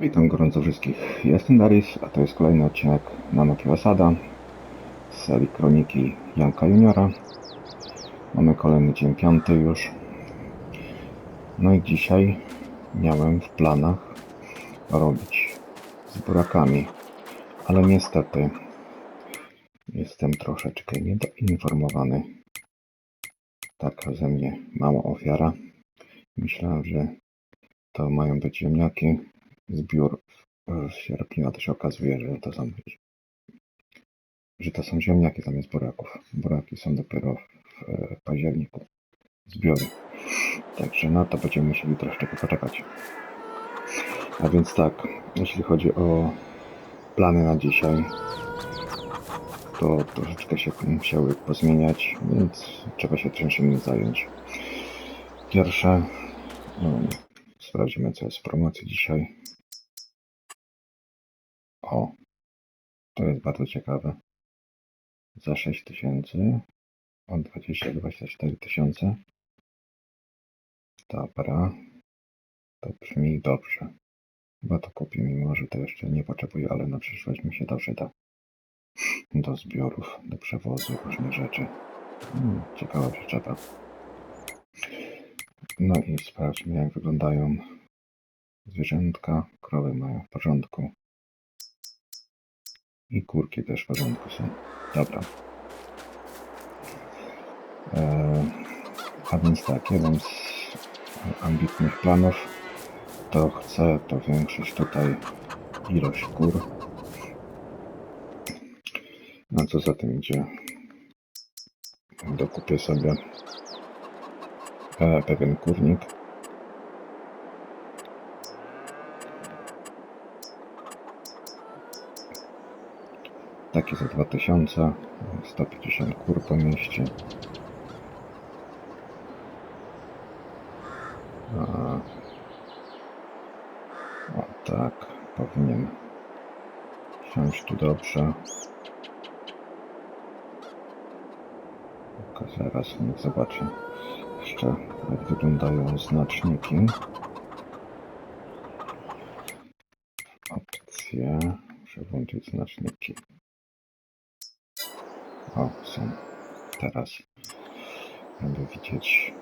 Witam gorąco wszystkich. Jestem Darius, a to jest kolejny odcinek Nanoki Osada z serii Kroniki Janka Juniora. Mamy kolejny dzień piąty już. No i dzisiaj miałem w planach robić z burakami, ale niestety jestem troszeczkę niedoinformowany. Taka ze mnie mała ofiara. Myślałem, że to mają być ziemniaki, zbiór w sierpniu, a to się okazuje, że to są że to są ziemniaki zamiast buraków. Buraki są dopiero w e, październiku. Zbiory. Także na to będziemy musieli troszeczkę poczekać. A więc tak, jeśli chodzi o plany na dzisiaj, to troszeczkę się musiały pozmieniać, więc trzeba się czymś innym zająć. Pierwsze, no, sprawdzimy co jest w promocji dzisiaj. O, to jest bardzo ciekawe. Za 6 tysięcy, o 20-24 tysiące. Dobra, to brzmi dobrze. Chyba to kupię, mimo że to jeszcze nie potrzebuję, ale na przyszłość mi się to przyda. Do zbiorów, do przewozu różnych rzeczy. Hmm, ciekawa przyczepa. No i sprawdźmy jak wyglądają zwierzętka. Krowy mają w porządku. I kurki też w porządku są. Dobra. Eee, a więc tak, jeden z ambitnych planów to chcę powiększyć tutaj ilość kur. A co za tym idzie? Dokupię sobie e, pewien kurnik. Taki za 2000, 150 kur po mieście. A, o tak, powinien siąść tu dobrze. Tylko zaraz niech zobaczę jeszcze jak wyglądają znaczniki. Opcje. Muszę włączyć znaczniki. Są. Teraz. Będę widzieć,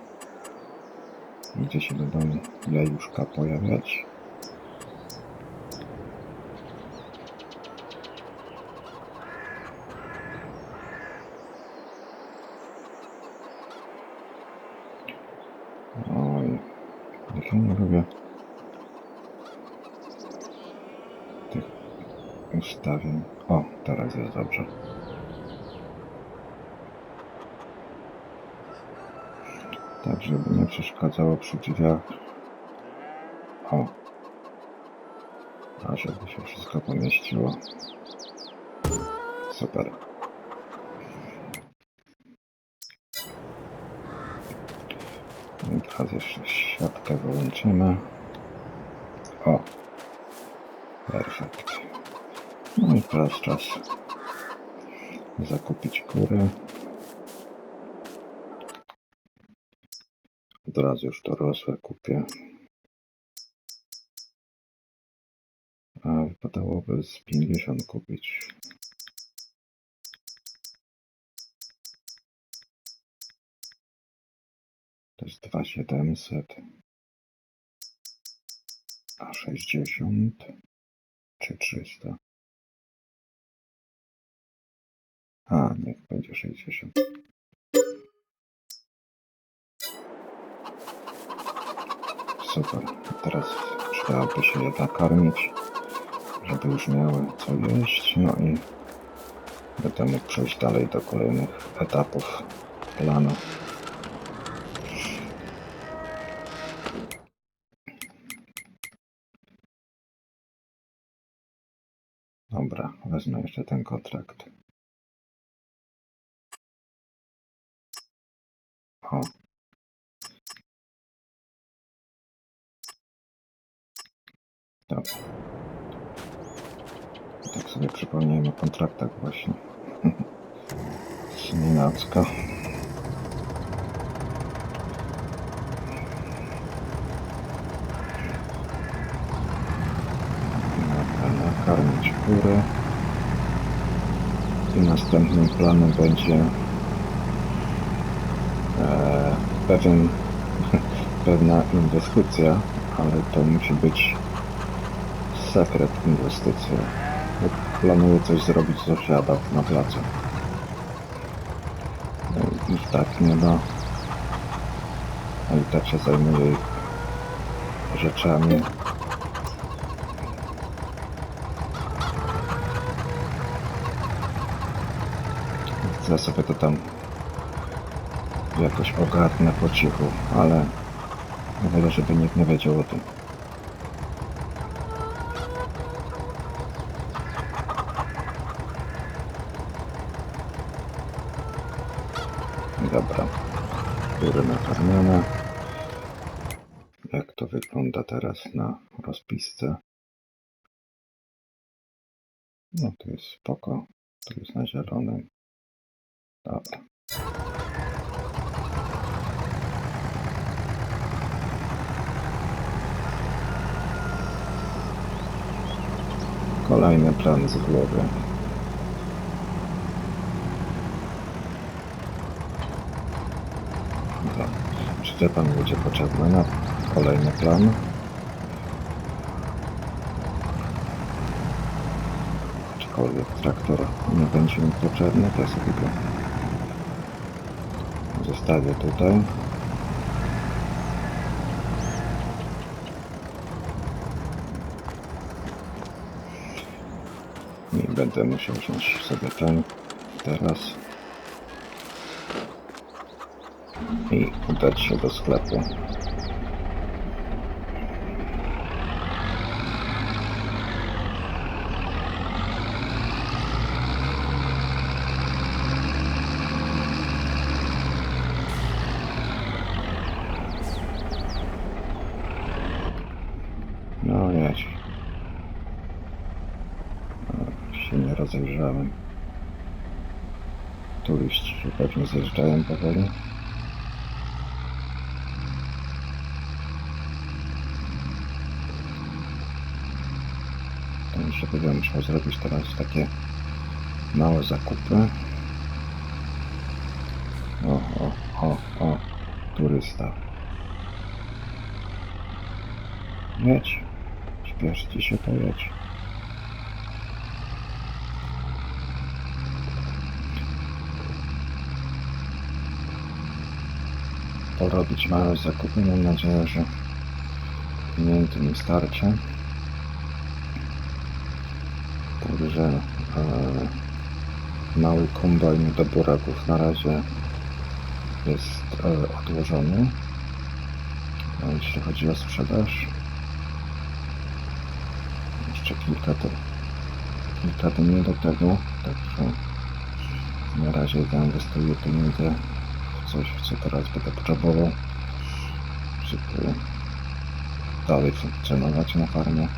gdzie się będą jajuszka pojawiać. Oj, ja nie lubię tych ustawień. O, teraz jest dobrze. Żeby nie przeszkadzało przy drzwiach. O. A żeby się wszystko pomieściło. Super. I teraz jeszcze siatkę wyłączymy. O. Perfekt. No i teraz czas zakupić kury. Od razu już dorosłe kupię. A wypadałoby z 50 kupić. To jest 2700. A 60 czy 300? A, niech będzie 60. Super. Teraz przydałoby się je nakarmić, żeby już miały co jeść. No i będę mógł przejść dalej do kolejnych etapów planu. Dobra, wezmę jeszcze ten kontrakt. Dobra. Tak sobie przypomniałem o kontraktach właśnie. Znienacka. wypełnić góry. I następnym planem będzie e, pewien, pewna inwestycja, ale to musi być sekret inwestycji. Planuję coś zrobić z osiadał na placu. No, Ich tak nie da. A i tak się zajmuję rzeczami. Chcę sobie to tam jakoś ogarnę po cichu, ale nie wolę, żeby nikt nie wiedział o tym. Dobra, góry nakarmione. Jak to wygląda teraz na rozpisce? No tu jest spoko, tu jest na zielonym. Dobra. Kolejny plan z głowy. Czy to pan będzie potrzebny na kolejny plan? Aczkolwiek traktor nie będzie mi potrzebny, to sobie go zostawię tutaj. I będę musiał wziąć sobie ten teraz i udać się do sklepu. No jedź. No, się nie rozejrzałem. Turyści się pewnie zjeżdżają powoli. To mi się powiedział, musiał zrobić teraz takie małe zakupy. O, o, o, o, turysta. Jedź. Śpiesz ci się, to jedź. Porobić małe zakupy. Mam nadzieję, że pieniędzy mi starczy. Także e, mały kombajn do buraków na razie jest e, odłożony. A jeśli chodzi o sprzedaż, jeszcze kilka, to, kilka dni do tego, także na razie zainwestuję pieniądze coś, co teraz będę potrzebował, żeby dalej funkcjonować na farmie.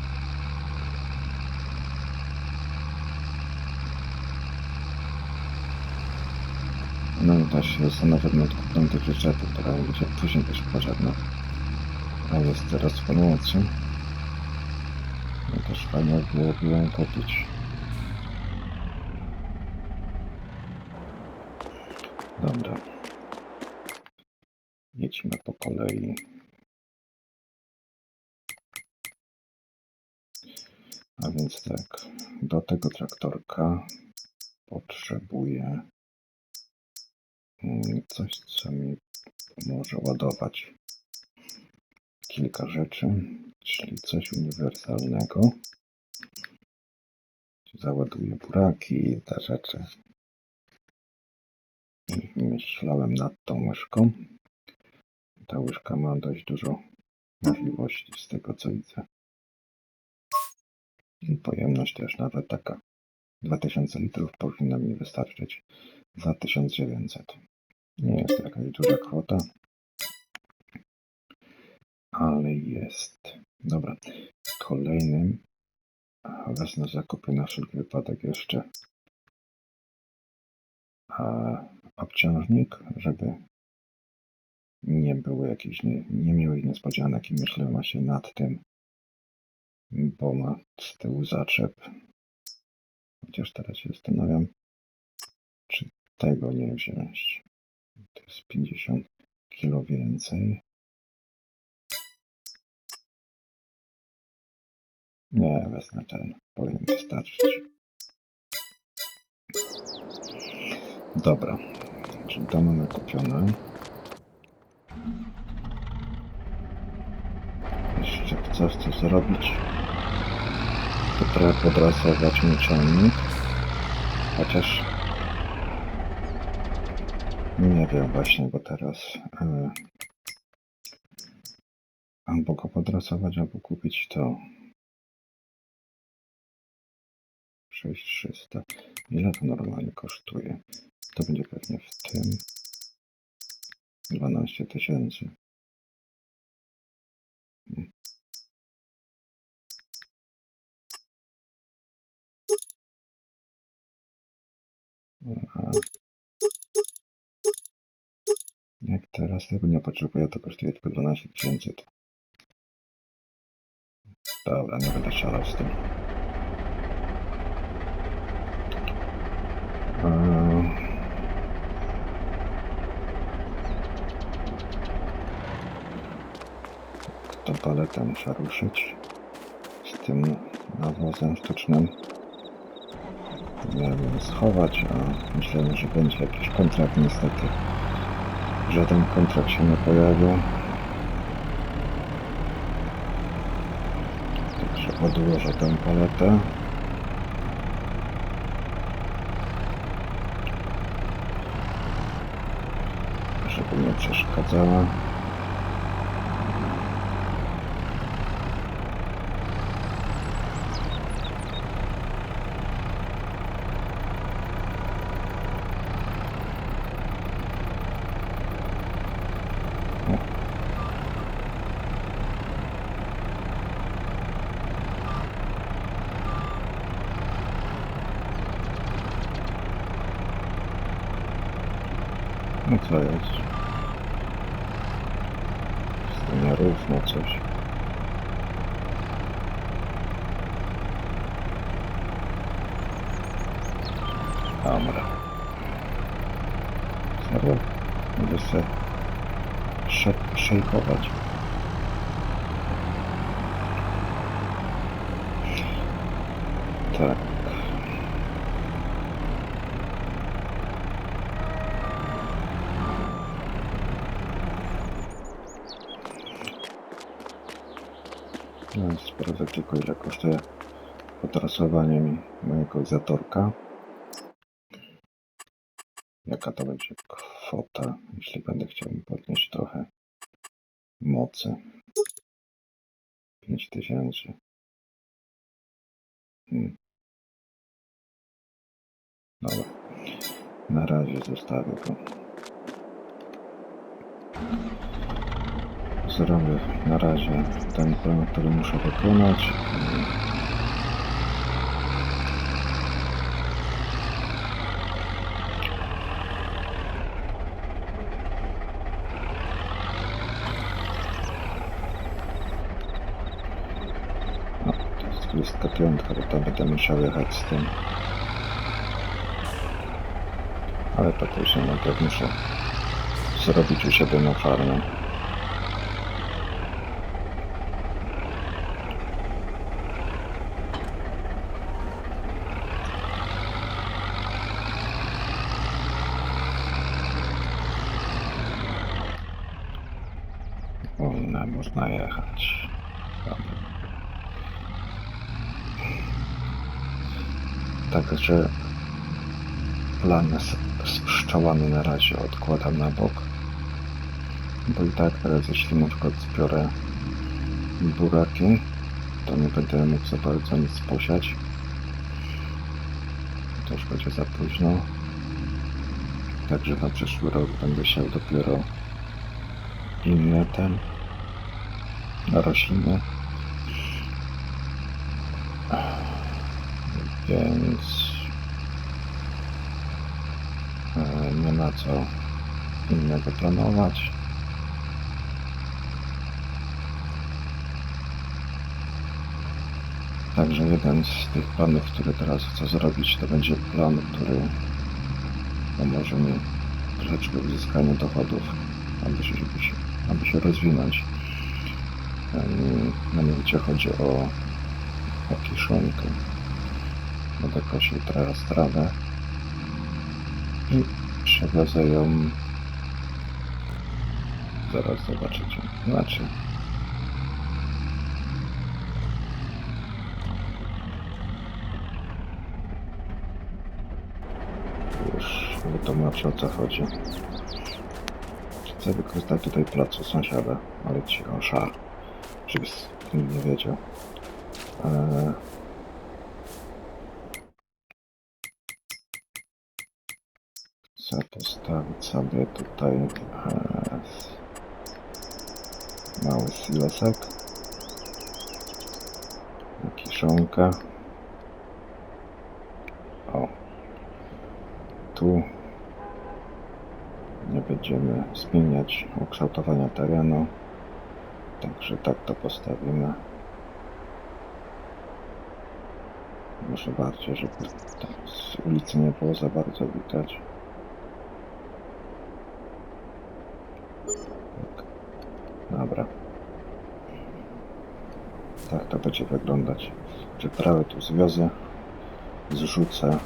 No i też się zastanawiam nad kupnem tych rzeczy, która będzie później być potrzebna. A jest teraz w promocji. No też fajnie byłoby ją kupić. Dobra. Jedźmy po kolei. A więc tak, do tego traktorka potrzebuję mm, coś, co mi może ładować kilka rzeczy, czyli coś uniwersalnego. Załaduję buraki i te rzeczy. I myślałem nad tą łyżką. Ta łyżka ma dość dużo możliwości z tego co widzę. I pojemność też nawet taka 2000 litrów powinna mi wystarczyć za 1900. Nie jest to jakaś duża kwota, ale jest. Dobra, kolejnym wezmę zakupy na wszelki wypadek jeszcze a, obciążnik, żeby nie było jakichś nie, niemiłych niespodzianek i myślę właśnie nad tym, bo ma z tyłu zaczep Chociaż teraz się zastanawiam, czy tego nie wziąć. To jest 50 kilo więcej. Nie, wezmę ten. Powinien wystarczyć. Dobra. Czyli to mamy kupione. Jeszcze chcę zrobić? To trochę podrasować myczalnik. Chociaż nie wiem właśnie, bo teraz e, albo go podrasować, albo kupić to 6300. Ile to normalnie kosztuje? To będzie pewnie w tym 12 tysięcy. Jak teraz tego nie potrzebuję, to kosztuje tylko 12 tysięcy. Dobra, nie będę szalał z tym. Tą paletę muszę ruszyć z tym nawozem sztucznym. Miałem ją schować, a myślałem, że będzie jakiś kontrakt. Niestety żaden kontrakt się nie pojawił. Także odłożę tę paletę. Żeby nie przeszkadzała. No co jest? To nierówno coś. Dobra. Serio? Będę się szek- szejkować. Tak. No, sprawdzę tylko ile kosztuje potrasowanie mi mojego zatorka. Jaka to będzie kwota, jeśli będę chciał mi podnieść trochę mocy. 5000. Hmm. Dobra. Na razie zostawię go. Zrobię na razie ten plan, który muszę wykonać. No, to jest 25, bo to będę musiał jechać z tym. Ale później najpierw muszę zrobić u siebie na farmę. Można jechać. Dobra. Także plan z, z pszczołami na razie odkładam na bok. Bo i tak teraz jeśli na przykład zbiorę buraki, to nie będę mógł za bardzo nic posiać. To już będzie za późno. Także na przyszły rok będę siał dopiero inne ten rośliny. Więc e, nie ma co innego planować. Także jeden z tych planów, który teraz chcę zrobić, to będzie plan, który pomoże mi troszeczkę w uzyskaniu dochodów, aby się, żeby się, aby się rozwinąć. Em, Mianowicie chodzi o, o kiszonkę. Będę kosił teraz trawę i przewiozę ją zaraz zobaczycie. Znaczy już wytłumaczę o co chodzi. Chcę wykorzystać tutaj placu sąsiada, ale cicho, szar, żeby nie wiedział. Eee, Chcę postawić sobie tutaj e, mały silosek na kiszonkę. O, tu nie będziemy zmieniać ukształtowania terenu, także tak to postawimy. Może bardziej, żeby z ulicy nie było za bardzo widać. Tak. Dobra. Tak to będzie wyglądać. Przyprawy tu zwiozę, zrzucę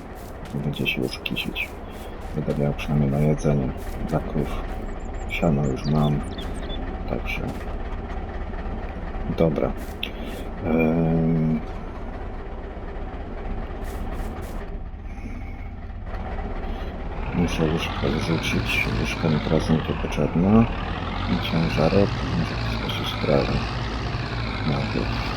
i będzie się już kisić. Będę miał przynajmniej na jedzenie dla krów. Siano już mam, także dobra. Ehm... Muszę łóżko zrzucić. Łóżko mi teraz nie potrzebne. I ciężarek. Może wszystko się sprawi. Najpierw.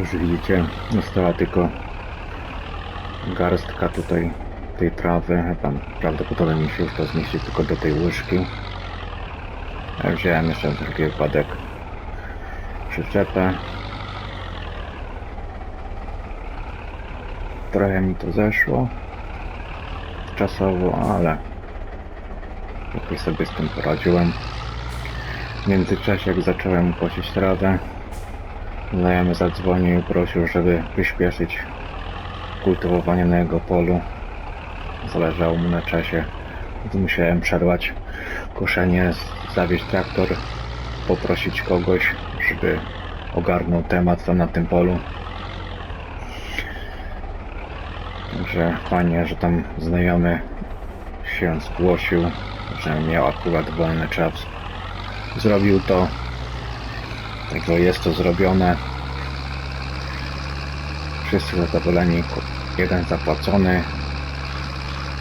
Już widzicie, została tylko garstka tutaj tej trawy. Chyba prawdopodobnie się już to zmieści tylko do tej łyżki. Ja wziąłem jeszcze wszelki wypadek przyczepę. Trochę mi to zeszło czasowo, ale jakoś sobie z tym poradziłem. W międzyczasie jak zacząłem kosić trawę, znajomy zadzwonił i prosił, żeby przyspieszyć kultywowanie na jego polu. Zależało mu na czasie, więc musiałem przerwać koszenie, zawieźć traktor, poprosić kogoś, żeby ogarnął temat tam na tym polu. Także fajnie, że tam znajomy się zgłosił, że miał akurat wolny czas. Zrobił to. Także jest to zrobione. Wszyscy zadowoleni. Jeden zapłacony,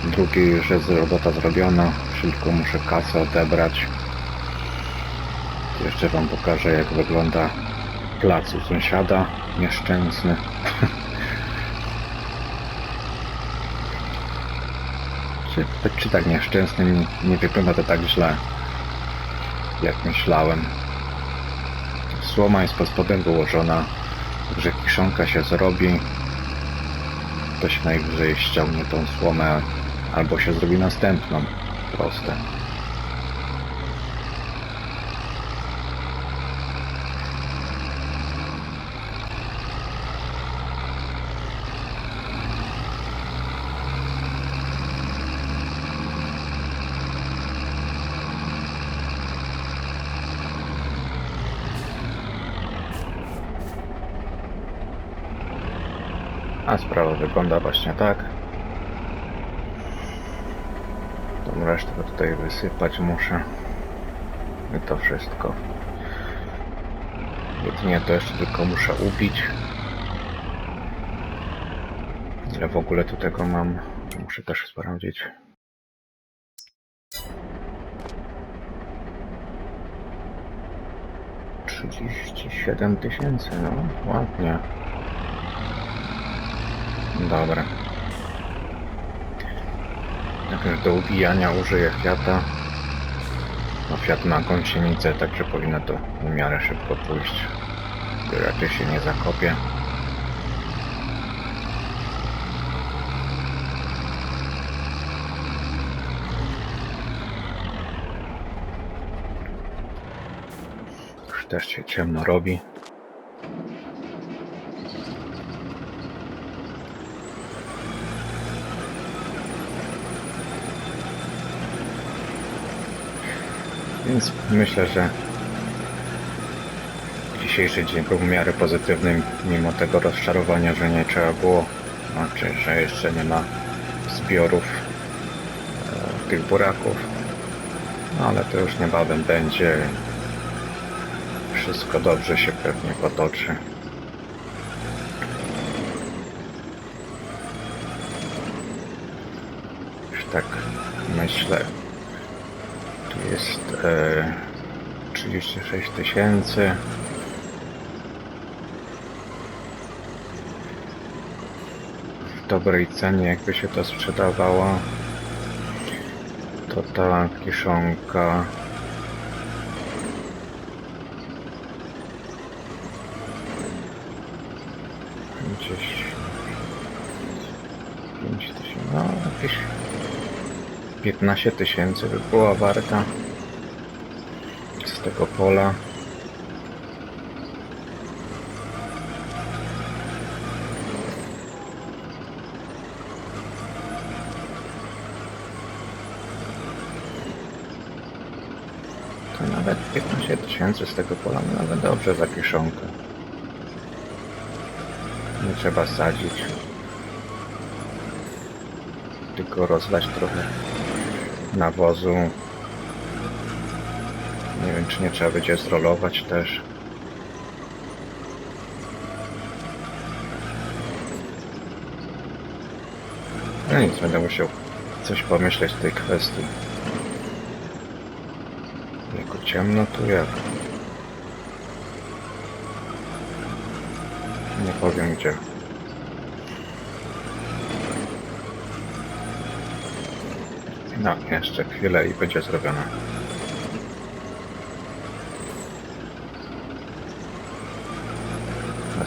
drugi, że jest robota zrobiona. Tylko muszę kasę odebrać. Jeszcze wam pokażę jak wygląda plac u sąsiada. Nieszczęsny. Czy, czy tak nieszczęsny? Nie, nie wygląda to tak źle, jak myślałem. Słoma jest pod spodem wyłożona, że kiszonka się zrobi. Ktoś najwyżej ściągnie tą słomę, albo się zrobi następną. Proste. A sprawa wygląda właśnie tak. Tą resztę tutaj wysypać muszę. I to wszystko. Jedynie to jeszcze tylko muszę ubić. Ile w ogóle tu tego mam? Muszę też sprawdzić. Trzydzieści siedem tysięcy, no ładnie. Dobra. Najpierw do ubijania użyję Fiata. No Fiat ma gąsienicę, także powinno to w miarę szybko pójść. Raczej się nie zakopię. Już też się ciemno robi. Więc myślę, że dzisiejszy dzień był w miarę pozytywny, mimo tego rozczarowania, że nie trzeba było, znaczy, że jeszcze nie ma zbiorów e, tych buraków. No ale to już niebawem będzie. Wszystko dobrze się pewnie potoczy. Już tak myślę. Tu jest e, 36 tysięcy. W dobrej cenie jakby się to sprzedawało. To ta kiszonka. Gdzieś 5 tysięcy, no jakieś 15 tysięcy by była warta tego pola. To nawet 15 tysięcy z tego pola, nawet dobrze za kiszonkę. Nie trzeba sadzić. Tylko rozlać trochę nawozu. Nie wiem, czy nie trzeba będzie zrolować też. No nic, będę musiał coś pomyśleć w tej kwestii. Jako ciemno tu jak? Nie powiem gdzie. No, jeszcze chwilę i będzie zrobione.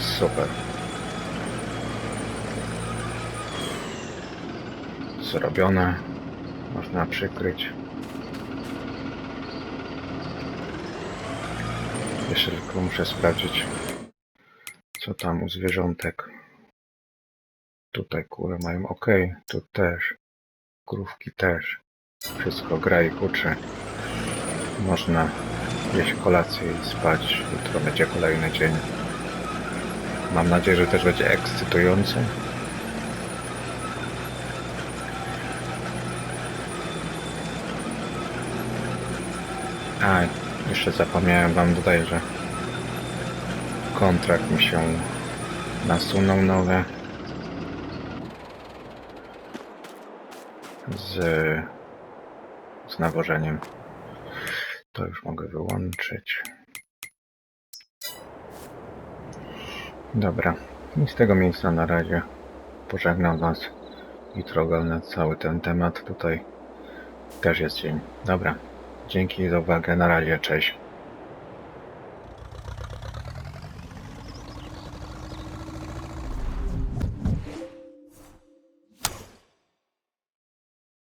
Jest super. Zrobione. Można przykryć. Jeszcze tylko muszę sprawdzić, co tam u zwierzątek. Tutaj kury mają ok, tu też. Krówki też. Wszystko gra i huczy. Można jeść kolację i spać. Jutro będzie kolejny dzień. Mam nadzieję, że też będzie ekscytujący. A, jeszcze zapomniałem wam tutaj, że kontrakt mi się nasunął nowy z, z nawożeniem. To już mogę wyłączyć. Dobra, i z tego miejsca na razie pożegnam Was. Jutro ogarnę cały ten temat. Tutaj też jest dzień. Dobra, dzięki za uwagę. Na razie, cześć.